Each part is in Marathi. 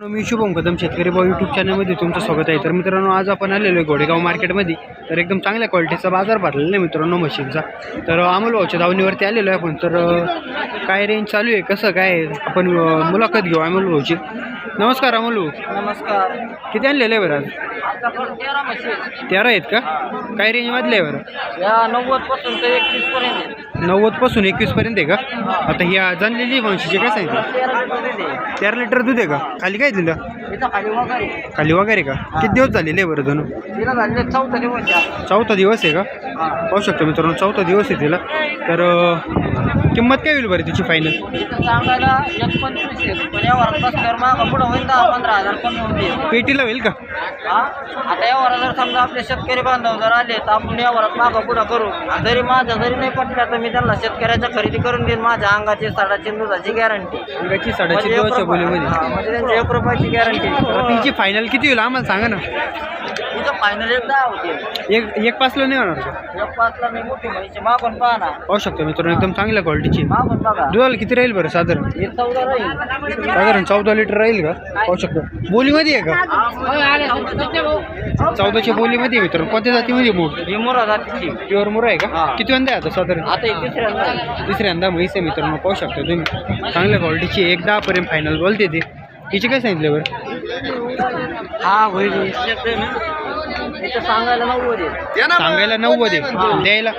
मी शुभम कदम शेतकरी भाऊ यूट्यूब चॅनलमध्ये तुमचं स्वागत आहे. तर मित्रांनो आज आपण आलेलो आहे घोडेगाव मार्केटमध्ये तर एकदम चांगल्या क्वालिटीचा बाजार भरलेला आहे मित्रांनो मशीनचा. तर अमोल भाऊच्या दावणीवरती आलेलो आहे आपण. तर काय रेंज चालू आहे कसं काय आपण मुलाखत घेऊ अमोल भाऊची. नमस्कार अमोल नमस्कार. किती आणलेलं आहे बरं आज? तेरा आहेत. का? काय रेंजमधले आहे बरं? या नव्वदपासून ते एकतीस पर्यंत आहे. नव्वदपासून एकवीसपर्यंत आहे का? आता ही जाणलेली म्हशीचे काय सांगितलं? तेरा लिटर दूध आहे. का? खाली काय दिलं? खाली वगैरे. का? किती दिवस झालेले आहे बरं जणू चौथा दिवस आहे. चौथा दिवस आहे का. पाहू शकतो मित्रांनो चौथा दिवस आहे तिला. तर किंमत काय होईल बरं तिची फायनल सांगायला एक पंचवीस पण होईल दहा पंधरा हजार कमी होते पेटीला होईल का? हा? आता या वरात जर समजा आपले शेतकरी बांधव जर आले तर आपण या वरात मागं पुढं करू. जरी माझ्या जरी नाही पटलं तर मी त्यांना शेतकऱ्याच्या खरेदी करून देईन. माझ्या अंगाची साडाची दुधाची गॅरंटी अंगाची साडेची बोलीमध्ये. म्हणजे त्यांची एक रुपयाची गॅरंटी आता तिची फायनल किती होईल? आम्हाला सांगा ना. फायनल एक दहा होते. एक एक पाचला नाही होणार का? एक पाचला मी मोठी म्हैशी मागून पहा ना पाहू शकतो मित्रांनो एकदम चांगल्या क्वालिटीची बघा. दुधाला किती राहील बरं साधारण? चौदा राहील. साधारण चौदा लिटर राहील का? पाहू शकतो. बोलीमध्ये आहे का? चौदाच्या बोलीमध्ये आहे मित्रांनो. कोणत्या जातीमध्ये मोड ही मुरा जातीची. प्युअर मुरा आहे का? हा. किती वंदा आहे आता साधारण? आता एक तिसऱ्यांदा आहे. तिसऱ्यांदा म्हैस आहे मित्रांनो पाहू शकता तुम्ही. चांगल्या क्वालिटीची एक दहापर्यंत फायनल बोलते ते तिचे काय सांगितलं बरं? हा होईल. इथं सांगायला नव्वद आहे. सांगायला नव्वद आहे. द्यायला.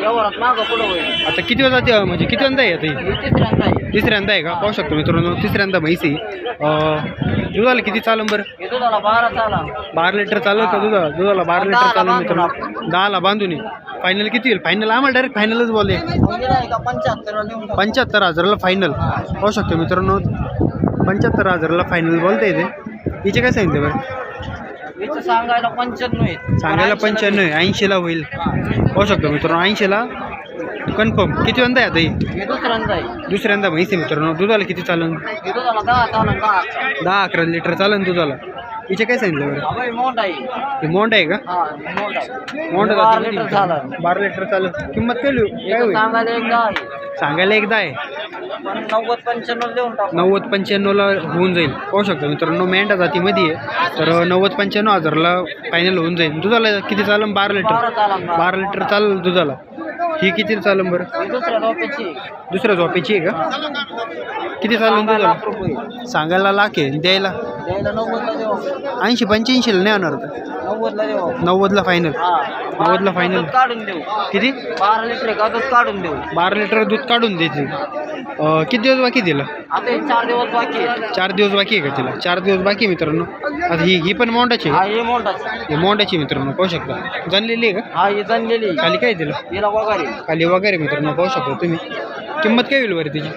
व्यवहारात मागं पुढं होईल. आता किती वाजता म्हणजे किती वंदा आहे आता ही? तिसऱ्यांदा आहे. तिसऱ्यांदा आहे का? पाहू शकतो मित्रांनो तिसऱ्यांदा म्हैस आहे. अं, दुधाला किती चालम बरं? हे दुधाला बारा चाला. बारा लिटर चालू का दुधा दुधाला? बारा लिटर दहाला चालू बांधून मित्रांनो. दहाला बांधून फायनल किती होईल? फायनल आम्हाला डायरेक्ट फायनलच बोलले. म्हणजे नाही का? पंच्याहत्तर देऊन टाकू. पंच्याहत्तर हजाराला फायनल पाहू शकतो मित्रांनो. पंच्याहत्तर हजाराला फायनल बोलता येते. हिचे काय सांगितलं बरं? सांगायला पंच्याण्णव आहे सांगायला पंच्याण्णव आहे ऐंशीला होईल. पाहू शकतो मित्रांनो ऐंशीला. कन्फर्म किती वंदा आहे आता ही? हे दुसऱ्यांदा आहे. दुसऱ्यांदा म्हैस आहे मित्रांनो. दुधाला किती चालन? हे दुधाला दहा चाला दहा दहा अकरा लिटर चालन दुधाला. हिचे काय सांगितलं बरं? मोठ आहे. हे मोंड आहे का? हा मोठ आहे. मोंड बारा लिटर झाला बारा लिटर चालन किंमत काय लिहू? काय इथं होईल? सांगायला एक दहा आहे. सांगायला एकदा आहे. पण नव्वद पंच्याण्णव देऊन टाकू. नव्वद पंच्याण्णवला होऊन जाईल. पाहू शकतो मित्रांनो मेंढा जातीमध्ये आहे. तर नव्वद पंच्याण्णव हजारला फायनल होऊन जाईल. दुधाला किती चालन बारा बारा लिटर चाला बारा लिटर चालेल दुधाला. ही किती चालन बरं दुसऱ्या झोपेची आहे का किती चालन सांगायला लाख रुपये. सांगायला लाख आहे द्यायला? द्यायला नव्वदला देऊ ऐंशी पंच्याऐंशीला नाही होणार नव्वदला देऊ नव्वदला फायनल हा. नव्वदला. दूध काढून देऊ. किती? बारा लिटर का दूध काढून देऊ. बारा लिटर दूध काढून अं, किती दिवस बाकी दिलं आता चार दिवस बाकी आहे. चार दिवस बाकी आहे का तिला? चार दिवस बाकी आहे मित्रांनो. आता ही ही पण मोंडाची आहे. हा हे मोठाच ही मोंडाची मित्रांनो पाहू शकता. जाणलेली आहे का? हा ही जनलेली खाली काय दिलं हिला वगैरे खाली वगैरे मित्रांनो पाहू शकता तुम्ही. किंमत काय होईल बरं तिची?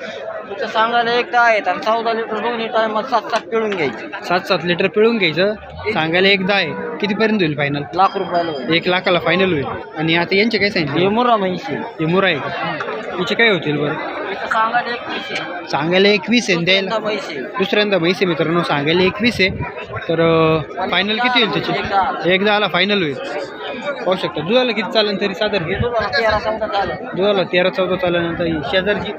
तिथं सांगायला एक दहा आहेत आणि चौदा लिटर दोन्ही टायमात सात सात पिळून घ्यायची. सात सात लिटर पिळून घ्यायचं. सांगायला एकदा आहे. कितीपर्यंत होईल फायनल लाख रुपयाला होईल. एक लाखाला फायनल होईल. आणि आता यांचे काय हे सांगितलं मुर्रा म्हैशी. हे मुरा आहे का? तिचे काय होतील बरं? सांगायला एक पैसे सांगायला एकवीस आहे. द्यायला पैसे दुसऱ्यांदा म्हैस मित्रांनो. सांगायला एकवीस आहे. तर फायनल किती होईल त्याची? एकदा आला. फायनल होईल. पाहू शकता. दुधाला किती चालेल तरी साधारण? दुधाला तेरा चौदा चालेल दुधाला तेरा चौदा चालेल नंतर ही शेजारची?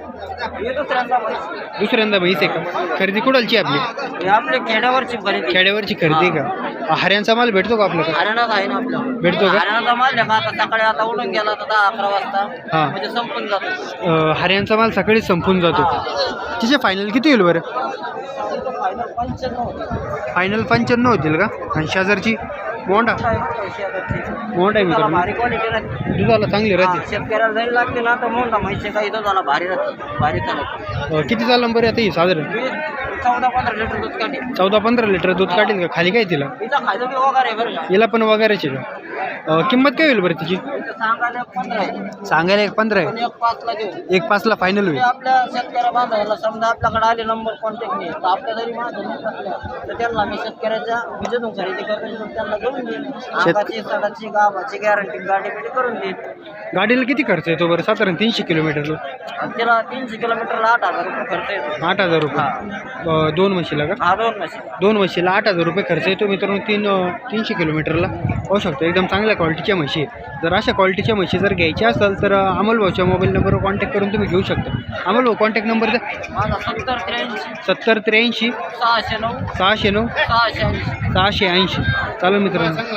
दुसऱ्यांदा म्हैस आहे का? खरेदी कुडालची आपली? आपल्या खेड्यावरची खरेदी. खेड्यावरची खरेदी का? हऱ्यांचा माल भेटतो का आपल्याकडे? हरियाणात आहे ना आपल्या भेटतो का? हरियाणाचा माल आहे आता सकाळी आता उडून गेला तर दहा अकरा वाजता. हा. म्हणजे संपून जातो. अं, हऱ्यांचा माल सकाळी संपून जातो. तिचे फायनल किती होईल बरं? फायनल पंच्याण्णव होतं. फायनल पंच्याण्णव होतील का? आणि शेजारची? मोंडा. मोंडा आहे भारी क्वालिटी राहते दुधाला चांगली राहते. शेतकऱ्याला जरी लागते ना तर मोठा म्हैसे काही दुधाला भारी राहते. भारी चालत. अं, किती चालेल बरं आता ही साधारण? चौदा पंधरा लिटर दूध काढे चौदा पंधरा लिटर दूध काढेल का? खाली काय तिला? तिचा खायचं बी वगैरे आहे बरं का. हिला पण वगैरेची का? अं, किंमत काय होईल बरं तिची? इथं सांगायला एक पंधरा आहे. सांगायला एक पंधरा पण आहे एक पाचला देऊ एक पाचला फायनल ते होईल. आपल्या शेतकऱ्या बांधवायला समजा आपल्याकडे आले नंबर कॉन्टॅक्ट नाही तर आपल्या जरी माझं नाही पटलं तर त्यांना मी शेतकऱ्याच्या विजेतून खरेदी तर त्यांना घेऊन देईन अंगाची सडाची गावाची गॅरंटी गाडी बिडी करून देईन गाडीला किती खर्च येतो बरं? साधारण तीनशे किलोमीटरला. आणि तिला तीनशे किलोमीटरला आठ हजार रुपये खर्च येतो. आठ हजार रुपये. अं, दोन म्हशीला का? हा दोन मशीन दोन म्हशीला आठ हजार रुपये खर्च येतो मित्रांनो तीन अं, तीनशे किलोमीटरला. पाहू शकतो एकदम चांगल्या क्वालिटीच्या म्हशी. जर अशा क्वालिटीच्या म्हशी जर घ्यायच्या असेल तर अमोल भाऊच्या मोबाईल नंबरवर कॉन्टॅक्ट करून तुम्ही घेऊ शकता. अमोल भाऊ कॉन्टॅक्ट नंबर सत्तर त्र्याऐंशी. सत्तर त्र्याऐंशी. सहाशे नऊ. सहाशे नऊ. सहाशे ऐंशी. सहाशे ऐंशी. चालेल मित्रांनो.